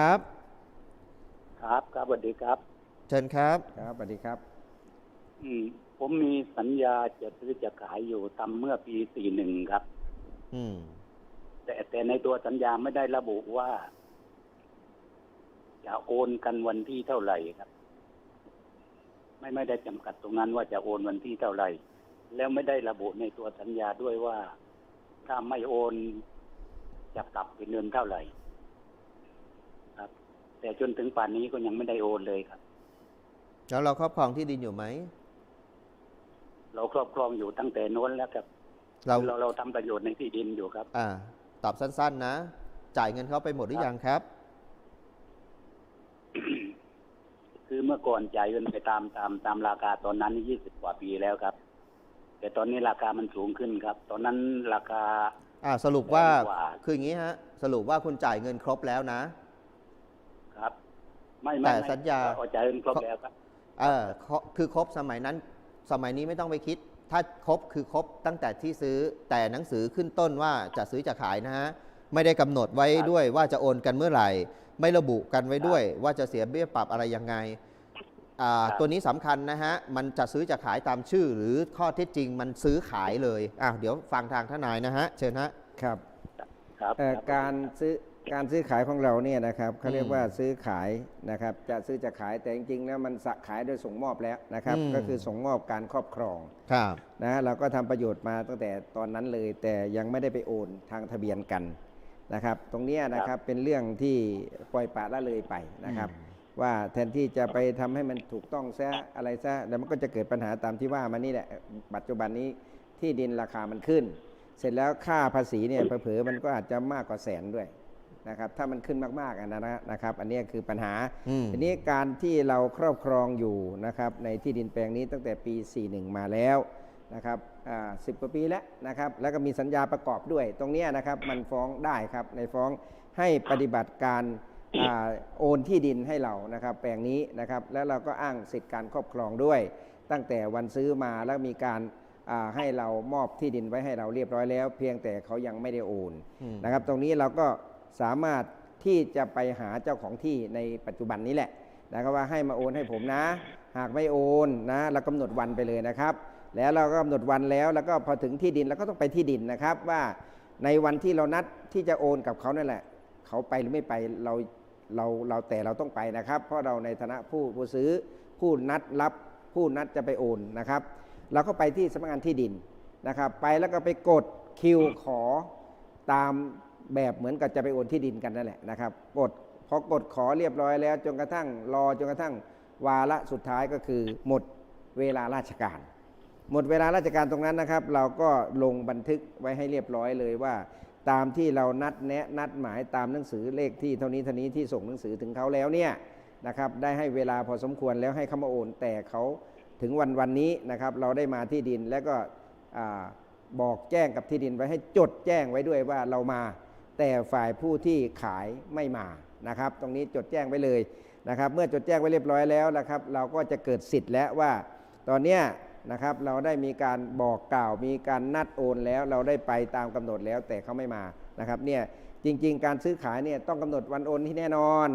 ครับ ครับครับสวัสดีครับ เชิญครับครับสวัสดีครับ อืม ผมมีสัญญาจะซื้อจะขายอยู่ทำเมื่อปีสี่หนึ่งครับ อืม แต่แต่ในตัวสัญญาไม่ได้ระบุว่า จะโอนกันวันที่เท่าไหร่ครับ ไม่ไม่ได้จำกัดตรงนั้นว่าจะโอนวันที่เท่าไหร่ แล้วไม่ได้ระบุในตัวสัญญาด้วยว่า ถ้าไม่โอนจะปรับเป็นเงินเท่าไหร่ครับ แต่จนถึงป่านนี้ก็ยังไม่ได้โอนเลยครับ แล้วเราครอบครองที่ดินอยู่ไหม เราครอบครองอยู่ตั้งแต่โน้นแล้วครับ เราเราเราทำประโยชน์ในที่ดินอยู่ครับ อ่า ตอบสั้น ๆ นะ จ่ายเงินเขาไปหมดหรือยังครับ คือเมื่อก่อนจ่ายเงินไปตามตามตามราคาตอนนั้นยี่สิบกว่าปีแล้วครับ แต่ตอนนี้ราคามันสูงขึ้นครับ ตอนนั้นราคาอ่าสรุปว่าแพงกว่าคืออย่างนี้ฮะ สรุปว่าคุณจ่ายเงินครบแล้วนะ ครับ ไม่ไม่แต่ไม่สัญญาเอาจ่ายเงินครบแล้วครับเออครบคือครบสมัยนั้นสมัยนี้ไม่ต้องไปคิด ถ้าครบคือครบตั้งแต่ที่ซื้อแต่หนังสือขึ้นต้นว่าจะซื้อจะขายนะฮะไม่ได้กำหนดไว้ครับด้วยว่าจะโอนกันเมื่อไหร่ ไม่ระบุกันไว้ครับด้วย ว่าจะเสียเบี้ยปรับอะไรยังไงอ่าครับตัวนี้สำคัญนะฮะ มันจะซื้อจะขายตามชื่อ หรือข้อเท็จจริงมันซื้อขายเลยอะเดี๋ยวฟังทางทนายนะฮะ เชิญฮะ ครับ ครับเอ่อครับการซื้อ การซื้อขายของเราเนี่ยนะครับเขาเรียอืกมว่าซื้อขายนะครับ จะซื้อจะขายแต่จริงๆแล้วมันสะขายโดยส่งมอบแล้วนะครับอืมก็คือส่งมอบการครอบครองครับนะเราก็ทำประโยชน์มาตั้งแต่ตอนนั้นเลย แต่ยังไม่ได้ไปโอนทางทะเบียนกันนะครับ ตรงเนี้ยนะครับเป็นเรื่องที่ปล่อยปละละเลยไปนะครับ ว่าแทนที่จะไปทำให้มันถูกต้องซะอะไรซะแล้วมันก็จะเกิดปัญหาตามที่ว่ามานี่แหละปัจจุบันนี้ที่ดินราคามันขึ้น เสร็จแล้วค่าภาษีเนี่ยเผลอๆมันก็อาจจะมากกว่าแสนด้วย นะครับถ้ามันขึ้นมากๆอันนั้นนะนะครับ อันเนี้ยคือปัญหาอืมทีนี้การที่เราครอบครองอยู่นะครับในที่ดินแปลงนี้ตั้งแต่ปี 41 มาแล้วนะครับสิบกว่าปีแล้วนะครับ แล้วก็มีสัญญาประกอบด้วย ตรงเนี้ยนะครับมันฟ้องได้ครับในฟ้องให้ปฏิบัติการอ่าโอนที่ดินให้เรานะครับ แปลงนี้นะครับ แล้วเราก็อ้างสิทธิการครอบครองด้วย ตั้งแต่วันซื้อมาแล้วมีการอ่าให้เรามอบที่ดินไว้ให้เราเรียบร้อยแล้ว เพียงแต่เขายังไม่ได้โอนอืมนะครับ ตรงนี้เราก็ สามารถที่จะไปหาเจ้าของที่ในปัจจุบันนี้แหละนะครับว่าให้มาโอนให้ผมนะ หากไม่โอนนะเรากำหนดวันไปเลยนะครับ แล้วเราก็กำหนดวันแล้วแล้วก็พอถึงที่ดินเราก็ต้องไปที่ดินนะครับว่าในวันที่เรานัดที่จะโอนกับเขานั่นแหละ เขาไปหรือไม่ไปเราเราเราแต่เราต้องไปนะครับ เพราะเราในฐานะผู้ผู้ซื้อผู้นัดรับผู้นัดจะไปโอนนะครับ เราก็ไปที่สำนักงานที่ดินนะครับ ไปแล้วก็ไปกดคิวขอตาม แบบเหมือนกับจะไปโอนที่ดินกันนั่นแหละนะครับกดพอกดขอเรียบร้อยแล้ว จนกระทั่งรอจนกระทั่งวาระสุดท้ายก็คือ หมดเวลาราชการ หมดเวลาราชการตรงนั้นนะครับ เราก็ลงบันทึกไว้ให้เรียบร้อยเลยว่า ตามที่เรานัดแนะนัดหมายตามหนังสือเลขที่เท่านี้เท่านี้ที่ส่งหนังสือถึงเขาแล้วเนี่ยนะครับได้ให้เวลาพอสมควรแล้วให้เขามาโอน แต่เขาถึงวันวันนี้นะครับเราได้มาที่ดินแล้วก็บอกแจ้งกับที่ดินไว้ให้จดแจ้งไว้ด้วยว่าเรามา แต่ฝ่ายผู้ที่ขายไม่มานะครับ ตรงนี้จดแจ้งไว้เลยนะครับ เมื่อจดแจ้งไว้เรียบร้อยแล้วนะครับ เราก็จะเกิดสิทธิ์แล้วว่า ตอนเนี้ยนะครับเราได้มีการบอกกล่าวมีการนัดโอนแล้ว เราได้ไปตามกำหนดแล้วแต่เขาไม่มานะครับเนี่ยจริง ๆ การซื้อขายเนี่ยต้องกำหนดวันโอนที่แน่นอน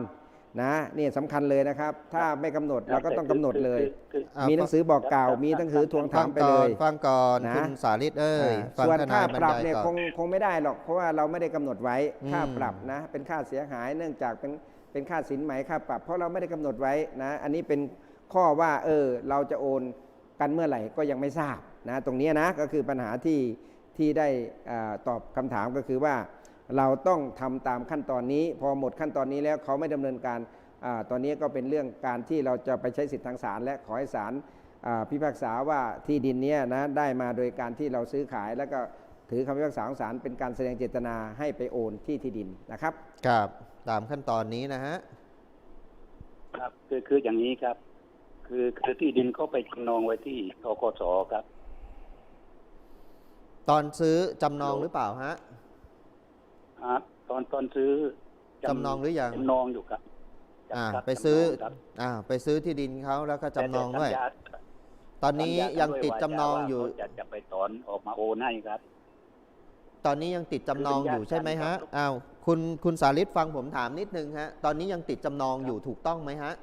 นะนี่สำคัญเลยนะครับ ถ้าไม่กำหนดเราก็ต้องกำหนดเลย คืออะมีหนังสือบอกกล่าว มีหนังสือทวงถามไปเลยฟังก่อนนะ คุณสาธิตเอ้ยอ่าฟังส่วนทนค่ายบรปรรับยายเนี่ยก่อนคงคงไม่ได้หรอก เพราะว่าเราไม่ได้กำหนดไว้อืม ค่าปรับนะ เป็นค่าเสียหายเนื่องจากเป็นเป็นค่าสินไหมค่าปรับ เพราะเราไม่ได้กำหนดไว้นะ อันนี้เป็นข้อว่าเออเราจะโอนกันเมื่อไหร่ก็ยังไม่ทราบนะตรงเนี้ยนะก็คือปัญหาที่ที่ได้อาตอบคำถามก็คือว่า เราต้องทำตามขั้นตอนนี้ พอหมดขั้นตอนนี้แล้วเขาไม่ดำเนินการอาตอนนี้ก็เป็นเรื่องการที่เราจะไปใช้สิทธิทางศาลและขอให้ศาลอ่าพิพากษาว่าที่ดินเนี้ยนะได้มาโดยการที่เราซื้อขาย แล้วก็ถือคำพิพากษาของศาลเป็นการแสดงเจตนาให้ไปโอนที่ที่ดินนะครับครับตามขั้นตอนนี้นะฮะครับคือคืออย่างนี้ครับ คือคือที่ดินเขาไปจำนองไว้ที่ทกสครับ ตอนซื้อจำนองหรือเปล่าฮะอ่า ตอนตอนซื้อจำนองหรือยังจำนองอยู่ครับอ่าครับไปซื้อจำนงครับอ่าไปซื้อที่ดินเขาแล้วก็จำนองด้วยแต่สัญญาตอนนี้สัญญายังกันติดวาจำนองว่าอยู่เขาจะจะไปถอนออกมาโอนให้ครับ ตอนนี้ยังติดจำนองอยู่ใช่ไหมฮะคือเป็นญาติกันครับอ้าวคุณคุณสาริตฟังผมถามนิดนึงฮะตอนนี้ยังติดจำนองอยู่ถูกต้องไหมฮะ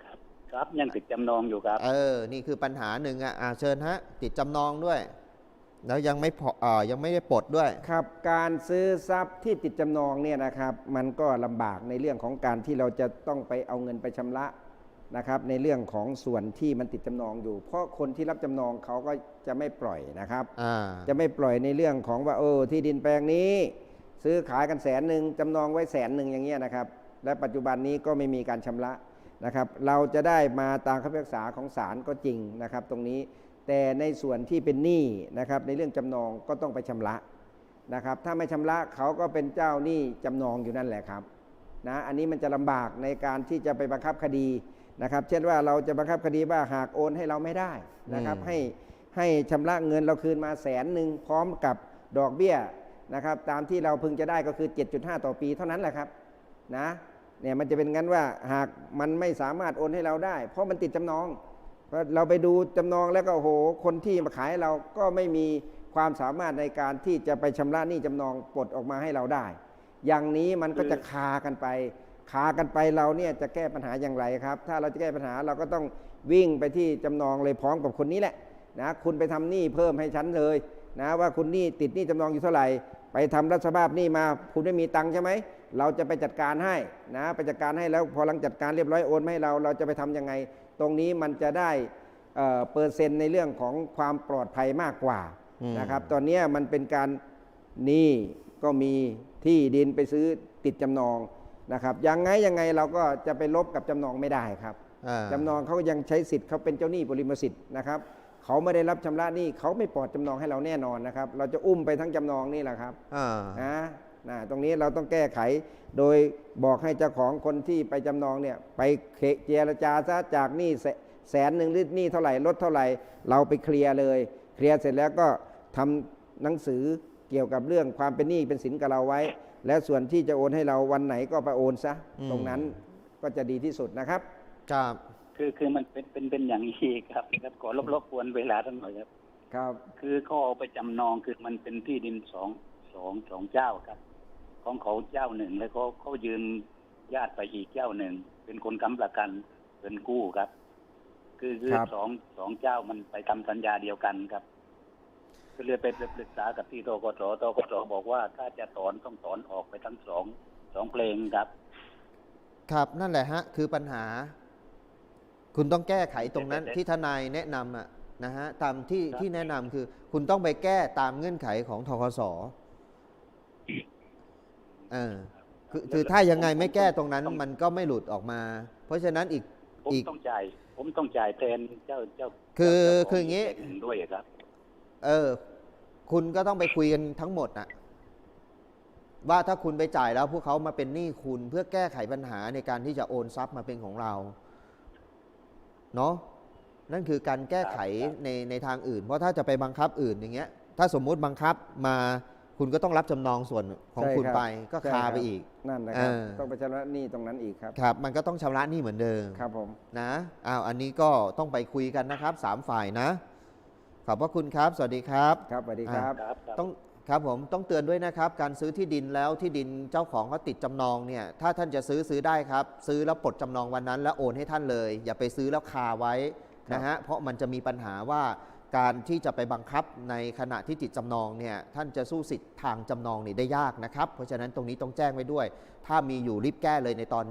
ครับครับยังติดจำนองอยู่ครับ เออ นี่คือปัญหาหนึ่งอะอ่าเชิญฮะ ติดจำนองด้วย แล้วยังไม่พออ่ายังไม่ได้ปลดด้วย ครับ การซื้อทรัพย์ที่ติดจำนองเนี่ยนะครับ มันก็ลำบากในเรื่องของการที่เราจะต้องไปเอาเงินไปชำระนะครับ ในเรื่องของส่วนที่มันติดจำนองอยู่ เพราะคนที่รับจำนองเขาก็จะไม่ปล่อยนะครับอ่าจะไม่ปล่อยในเรื่องของว่าเออที่ดินแปลงนี้ ซื้อขายกันแสนหนึ่งจำนองไว้แสนหนึ่งอย่างเงี้ยนะครับ และปัจจุบันนี้ก็ไม่มีการชำระนะครับ เราจะได้มาตามคำพิพากษาของศาลก็จริงนะครับ ตรงนี้ แต่ในส่วนที่เป็นหนี้นะครับในเรื่องจำนองก็ต้องไปชำระนะครับ ถ้าไม่ชำระเขาก็เป็นเจ้าหนี้จำนองอยู่นั่นแหละครับนะอันนี้มันจะลำบากในการที่จะไปบังคับคดีนะครับ เช่นว่าเราจะบังคับคดีว่าหากโอนให้เราไม่ได้นะครับอืมให้ให้ชำระเงินเราคืนมาแสนหนึ่งพร้อมกับดอกเบี้ยนะครับตามที่เราพึงจะได้ก็คือ 7.5 ต่อปีเท่านั้นแหละครับนะเนี่ยมันจะเป็นงั้นว่าหากมันไม่สามารถโอนให้เราได้ เพราะมันติดจำนอง เพราะเราไปดูจำนองแล้วก็โอ้โหคนที่มาขายเราก็ไม่มีความสามารถในการที่จะไปชำระหนี้จำนองปลดออกมาให้เราได้ อย่างนี้มันก็จะคากันไป คากันไปเราเนี่ยจะแก้ปัญหาอย่างไรครับ ถ้าเราจะแก้ปัญหาเราก็ต้องวิ่งไปที่จำนองเลยพร้อมกับคนนี้แหละนะคุณไปทำหนี้เพิ่มให้ฉันเลยนะว่าคุณหนี้ติดหนี้จำนองอยู่เท่าไหร่ ไปทำรัฐสภาพหนี้มา คุณไม่มีตังค์ใช่ไหม เราจะไปจัดการให้นะไปจัดการให้แล้วพอหลังจัดการเรียบร้อยโอนมาให้เราเราจะไปทำยังไง ตรงนี้มันจะได้เอ่อเปอร์เซ็นต์ในเรื่องของความปลอดภัยมากกว่าอืมนะครับ ตอนเนี้ยมันเป็นการหนี้ก็มีที่ดินไปซื้อติดจำนองนะครับยังไงยังไงเราก็จะไปลบกับจำนองไม่ได้ครับอ่าจำนองเขายังใช้สิทธิ์เขาเป็นเจ้าหนี้บริมสิทธิ์นะครับเขาไม่ได้รับชำระหนี้เขาไม่ปลอดจำนองให้เราแน่นอนนะครับ เราจะอุ้มไปทั้งจำนองนี่แหละครับอ่านะ นะตรงนี้เราต้องแก้ไข โดยบอกให้เจ้าของคนที่ไปจำนองเนี่ยไปเคเจรจาซะจากหนี้แสแสนหนึ่งหรือหนี้เท่าไหร่ลดเท่าไหร่ เราไปเคลียร์เลย เคลียร์เสร็จแล้วก็ทำหนังสือเกี่ยวกับเรื่องความเป็นหนี้เป็นสินกับเราไว้ และส่วนที่จะโอนให้เราวันไหนก็ไปโอนซะอืมตรงนั้นก็จะดีที่สุดนะครับครับคือคือมันเป็นเป็นเป็นอย่างนี้ครับครับขอรบรบกวนเวลาทั้งหน่อยครับ ครับ คือเขาเอาไปจำนองคือมันเป็นที่ดินสองสองสองเจ้าครับ ของเขาเจ้าหนึ่ง แล้วเขาเขายืมญาติไปอีกเจ้าหนึ่ง เป็นคนค้ำประกันเงินกู้ครับ คือคือครับ สองสองเจ้ามันไปทำสัญญาเดียวกันครับ ก็เลยไปปรึกษากับที่ตกสตกสบอกว่าถ้าจะถอนต้องถอนออกไปทั้งสองสองเพลงครับ ครับนั่นแหละฮะคือปัญหา คุณต้องแก้ไขตรงนั้นแต่แต่ที่ทนายแนะนำอะนะฮะตามที่ครับ ที่แนะนำคือ คุณต้องไปแก้ตามเงื่อนไขของทกส เออคือคือถ้ายังไงไม่แก้ตรงนั้น มันก็ไม่หลุดออกมา เพราะฉะนั้นอีกผมอีกต้องจ่ายผมต้องจ่ายแทนเจ้าเจ้าคือเจ้ขคืออย่างงี้นี้ ด้วยครับ เออ คุณก็ต้องไปคุยกันทั้งหมดนะว่าถ้าคุณไปจ่ายแล้วพวกเขามาเป็นหนี้คุณเพื่อแก้ไขปัญหาในการที่จะโอนทรัพย์มาเป็นของเรา เนาะนั่นคือการแก้ไขครับในในทางอื่น เพราะถ้าจะไปบังคับอื่นอย่างเงี้ย ถ้าสมมุติบังคับมา คุณก็ต้องรับจำนองส่วนของใช่คุณรับไปก็ใช่คารับไปอีก นั่นนะครับเออต้องไปชำระหนี้ตรงนั้นอีกครับ ครับ มันก็ต้องชำระหนี้เหมือนเดิม ครับผม นะอ้าวอันนี้ก็ต้องไปคุยกันนะครับสามฝ่ายนะ ขอบพระคุณครับ สวัสดีครับ ครับสวัสดีครับ ครับครับ ต้องครับผมต้องเตือนด้วยนะครับ การซื้อที่ดินแล้วที่ดินเจ้าของเขาติดจำนองเนี่ย ถ้าท่านจะซื้อซื้อได้ครับ ซื้อแล้วปลดจำนองวันนั้น แล้วโอนให้ท่านเลย อย่าไปซื้อแล้วคาไว้นะฮะเพราะมันจะมีปัญหาว่า การที่จะไปบังคับในขณะที่ติดจำนองเนี่ยท่านจะสู้สิทธิ์ทางจำนองนี่ได้ยากนะครับ เพราะฉะนั้นตรงนี้ต้องแจ้งไว้ด้วย ถ้ามีอยู่รีบแก้เลยในตอนนี้